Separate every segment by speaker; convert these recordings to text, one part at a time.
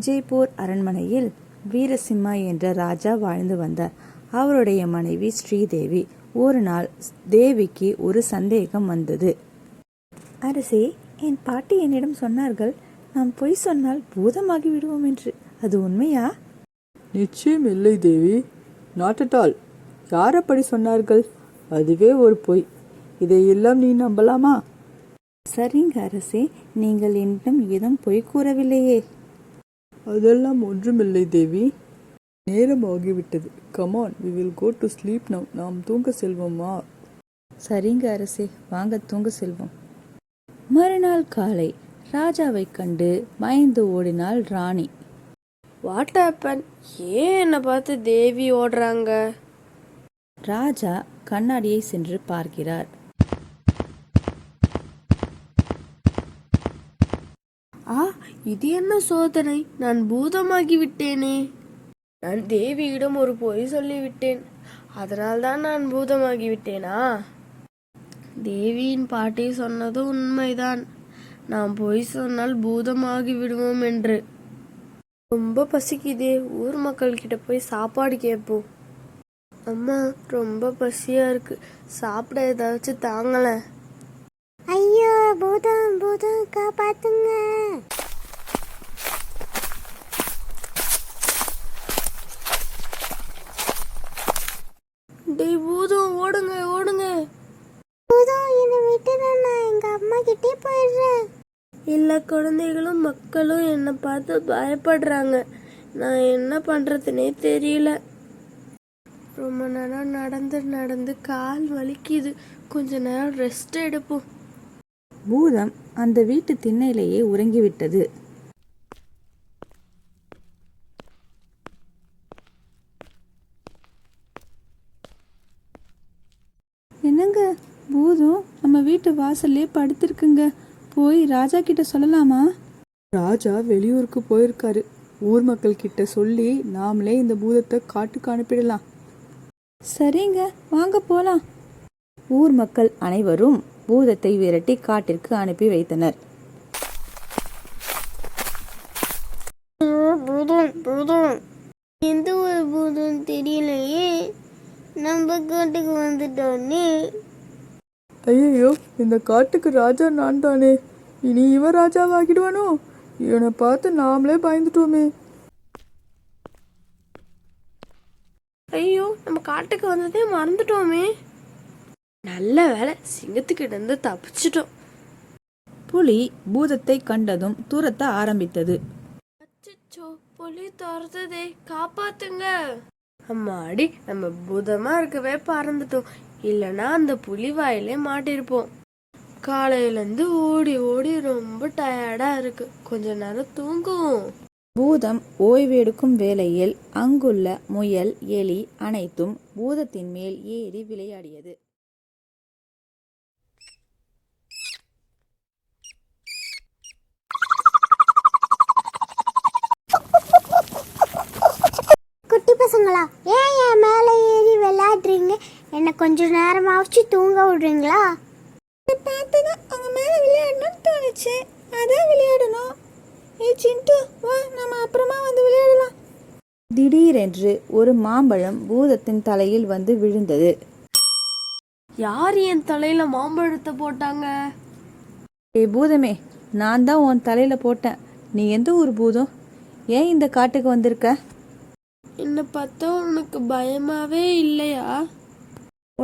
Speaker 1: விஜய்பூர் அரண்மனையில் வீரசிம்மா என்ற ராஜா வாழ்ந்து வந்தார் அவருடைய மனைவி ஸ்ரீதேவி. ஒரு நாள் தேவிக்கு ஒரு சந்தேகம் வந்தது. அரசே என் பாட்டி என்னிடம் சொன்னார்கள். நாம் பொய் சொன்னால் பூதமாகி விடுவோம் என்று. அது உண்மையா?
Speaker 2: நிச்சயம் இல்லை தேவி. நாட் அட் ஆல் யார் அப்படி சொன்னார்கள்? அதுவே ஒரு பொய். இதையெல்லாம் நீ நம்பலாமா?
Speaker 1: சரிங்க அரசே நீங்கள் என்னிடம் ஏதும் பொய் கூறவில்லையே.
Speaker 2: அதெல்லாம் ஒன்றுமில்லை தேவி. நேரம் ஆகிவிட்டது come on we will go to sleep now நாம் தூங்க செல்வோமா?
Speaker 1: சரிங்க அரசே. வாங்க தூங்க செல்வோம். மறுநாள் காலை ராஜாவை கண்டு பயந்து ஓடினாள் ராணி.
Speaker 3: வாட் ஹேப்பன் ஏன் என்னை பார்த்து தேவி ஓடுறாங்க?
Speaker 1: ராஜா கண்ணாடியை சென்று பார்க்கிறார்.
Speaker 3: இது என்ன சோதனை? நான் பூதமாகி விட்டேனே நான் தேவியிடம் ஒரு பொய் சொல்லிவிட்டேன். அதனால்தான் நான் பூதமாகி விட்டேனா தேவியின் பாட்டி சொன்னது உண்மைதான். நாம் பொய் சொன்னால் பூதமாகி விடுவோம் என்று. ரொம்ப பசிக்குதே. ஊர் மக்கள் கிட்ட போய் சாப்பாடு கேட்போம். அம்மா ரொம்ப பசியா இருக்கு. சாப்பிட ஏதாச்சும் தாங்களேன்.
Speaker 4: ஐயோ பூதம் பூதம் காப்பாத்துங்க.
Speaker 3: டேய் பூதம் ஓடுங்க ஓடுங்க.
Speaker 4: பூதம் என்னை விட்டு நான் எங்க அம்மா கிட்டே போயிடுறேன்.
Speaker 3: எல்லா குழந்தைகளும் மக்களும் என்னை பார்த்து பயப்படுறாங்க. நான் என்ன பண்றதுனே தெரியல. ரொம்ப நேரம் நடந்து நடந்து கால் வலிக்குது. கொஞ்ச நேரம் ரெஸ்ட் எடுப்போம்.
Speaker 1: பூதம் அந்த வீட்டு திண்ணையிலேயே உறங்கிவிட்டது. பூதம். நம்ம வீட்டு வாசல்லே படுத்திருக்குங்க. போய் ராஜா கிட்ட சொல்லலாமா?
Speaker 2: ராஜா வெளியூருக்கு போயிருக்காரு. ஊர் மக்கள் கிட்ட சொல்லி நாமளே இந்த பூதத்தை காட்டுக்கு அனுப்பிடலாம்.
Speaker 1: சரிங்க. வாங்க போலாம். ஊர் மக்கள் அனைவரும் பூதத்தை விரட்டி காட்டிற்கு அனுப்பி வைத்தனர்
Speaker 4: பூதம் பூதம் எந்த ஒரு பூதம் தெரியலையே நம்ம காட்டுக்கு வந்துட்டோன்னே
Speaker 2: ஐயோ இந்த காட்டுக்கு ராஜா நான் தானே இனி இவன் ராஜாவாகிடுவானோ? இவனை பார்த்து நாமளே பயந்துட்டோமே.
Speaker 3: ஐயோ நம்ம காட்டுக்கு வந்ததே மறந்துட்டோமே. நல்ல வேலை சிங்கத்துக்கிட்ட இருந்து தப்பிச்சிட்டோம்.
Speaker 1: புலி பூதத்தை கண்டதும் துரத்த ஆரம்பித்தது.
Speaker 3: அச்சச்சோ புலி துரத்துதே காப்பாத்துங்க. அம்மாடி நம்ம பூதமா இருக்கவே பறந்துட்டோம். இல்லனா அந்த புலி வாயிலே மாட்டிருப்போம். காலையில இருந்து ஓடி ஓடி ரொம்ப டயர்டா இருக்கு. கொஞ்ச நேரம் தூங்குவோம்
Speaker 1: பூதம் ஓய்வெடுக்கும் வேளையில் அங்குள்ள முயல் எலி அனைத்தும் பூதத்தின் மேல் ஏறி விளையாடியது.
Speaker 4: குட்டி பசங்களா ஏன் என் மேலே ஏறி விளையாடுறீங்க? என்னை கொஞ்ச நேரமாச்சு தூங்க விடுறீங்களா?
Speaker 1: பார்த்ததும் அவங்க மேல விளையாடணும்னு தோணுச்சு. அதான் விளையாடணும். ஏ சிண்டு வா நம்ம அப்புறமா வந்து விளையாடலாம். திடீரென்று ஒரு மாம்பழம் பூதத்தின் தலையில் வந்து விழுந்தது.
Speaker 3: யார் என் தலையில மாம்பழத்தை போட்டாங்க?
Speaker 1: ஏ பூதமே நான் தான் உன் தலையில போட்டேன். நீ எந்த ஊர் பூதம்? ஏன் இந்த காட்டுக்கு வந்திருக்க?
Speaker 3: என்னை பார்த்தா உனக்கு பயமாவே இல்லையா?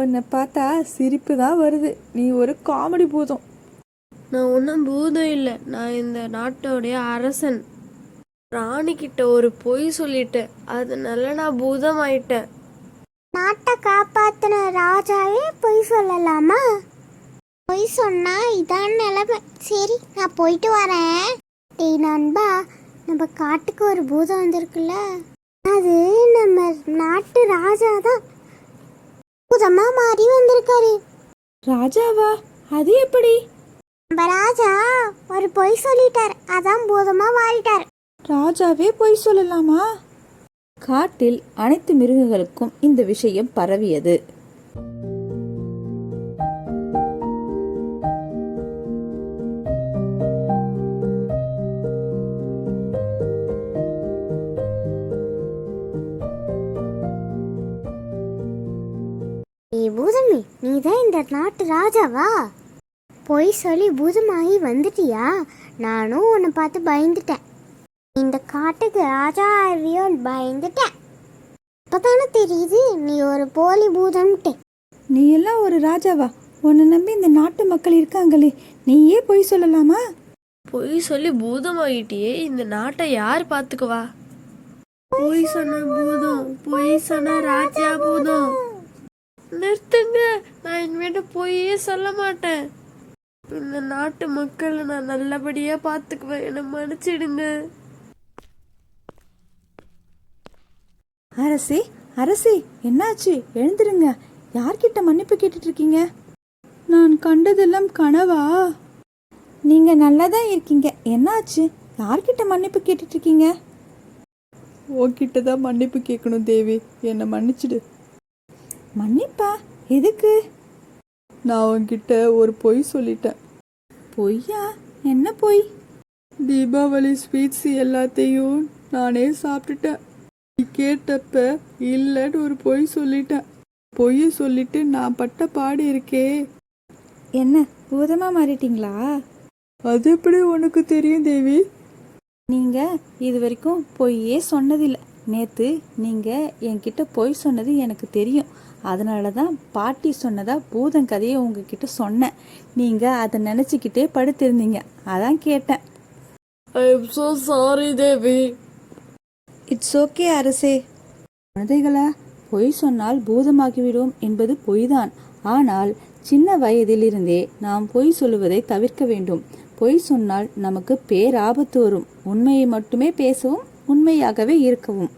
Speaker 1: உன்னை பார்த்தா சிரிப்பு தான் வருது. நீ ஒரு காமெடி பூதம்.
Speaker 3: நான் ஒன்றும் பூதம் இல்லை. நான் இந்த நாட்டோடைய அரசன். ராணி கிட்ட ஒரு பொய் சொல்லிட்டேன் அதனால நான் பூதம் ஆயிட்டேன்
Speaker 4: நாட்டை காப்பாத்தின ராஜாவே பொய் சொல்லலாமா? பொய் சொன்னா இதான் நிலைமை. சரி நான் போயிட்டு வரேன். டேய் நண்பா நம்ம காட்டுக்கு ஒரு பூதம் வந்திருக்குல்ல. அது நம்ம நாட்டு ராஜா தான் பூதமா மாறி வந்திருக்காரு.
Speaker 1: ராஜாவா? அது எப்படி?
Speaker 4: நம்ம ராஜா ஒரு பொய் சொல்லிட்டார். அதான் பூதமா மாறிட்டார்
Speaker 1: ராஜாவே பொய் சொல்லலாமா? காட்டில் அனைத்து மிருகங்களுக்கும் இந்த விஷயம் பரவியது.
Speaker 4: இந்த நாட்டு ராஜாவா? பொய் சொல்லி பூதமாகி வந்துட்டியா? நானும் உன்னை பார்த்து பயந்துட்டேன். இந்த காட்டுக்கு ராஜா ஆவியோன்னு பயந்துட்டேன். இப்பதானே தெரியுது நீ ஒரு போலி பூதம்ட்டு.
Speaker 1: நீ எல்லாம் ஒரு ராஜாவா? உன்னை நம்பி இந்த நாட்டு மக்கள் இருக்காங்களே நீயே பொய் சொல்லலாமா?
Speaker 3: பொய் சொல்லி பூதமாயிட்டியே இந்த நாட்டை யார் பாத்துக்குவா பொய் சொன்ன பூதம் பொய் சொன்ன ராஜா பூதம். நிறுத்துங்க. நான் இனிமேட்டு பொய்யே சொல்ல மாட்டேன். இந்த நாட்டு மக்களை நான் நல்லபடியா பாத்துக்குவேன் என்னை மன்னிச்சிடுங்க.
Speaker 1: அரசே அரசே என்னாச்சு? எழுந்துருங்க. யார்கிட்ட மன்னிப்பு கேட்டுட்டு இருக்கீங்க நான் கண்டதெல்லாம் கனவா? நீங்க நல்லா தான் இருக்கீங்க. என்னாச்சு? யார்கிட்ட மன்னிப்பு கேட்டுட்டு இருக்கீங்க
Speaker 2: உன்கிட்ட தான் மன்னிப்பு கேட்கணும் தேவி. என்னை மன்னிச்சிடு.
Speaker 1: மன்னிப்பா எதுக்கு?
Speaker 2: நான் உன்கிட்ட ஒரு பொய் சொல்லிட்டேன்.
Speaker 1: பொய்யா? என்ன பொய்?
Speaker 2: தீபாவளி ஸ்வீட்ஸ் எல்லாத்தையும் நானே சாப்பிட்டுட்டேன். நீ கேட்டப்ப இல்லைன்னு ஒரு பொய் சொல்லிட்டேன். பொய்யை சொல்லிட்டு நான் பட்ட பாடு இருக்கே.
Speaker 1: என்ன பூதமா மாறிட்டீங்களா?
Speaker 2: அது எப்படி உனக்கு தெரியும் தேவி?
Speaker 1: நீங்க இது வரைக்கும் பொய்யே சொன்னதில்லை. நேத்து நீங்க என்கிட்ட பொய் சொன்னது எனக்கு தெரியும். அதனால தான் பாட்டி சொன்னதா பூதம் கதையை உங்ககிட்ட சொன்னேன். நீங்க அதை நினச்சிக்கிட்டே படுத்திருந்தீங்க. அதான் கேட்டேன்.
Speaker 3: I am so sorry Devi
Speaker 1: it's okay அரசே. குழந்தைகளா பொய் சொன்னால் பூதமாகிவிடும் என்பது பொய்தான். ஆனால் சின்ன வயதிலிருந்தே நாம் பொய் சொல்லுவதை தவிர்க்க வேண்டும். பொய் சொன்னால் நமக்கு பேராபத்து வரும். உண்மையை மட்டுமே பேசவும் உண்மையாகவே இருக்கவும்.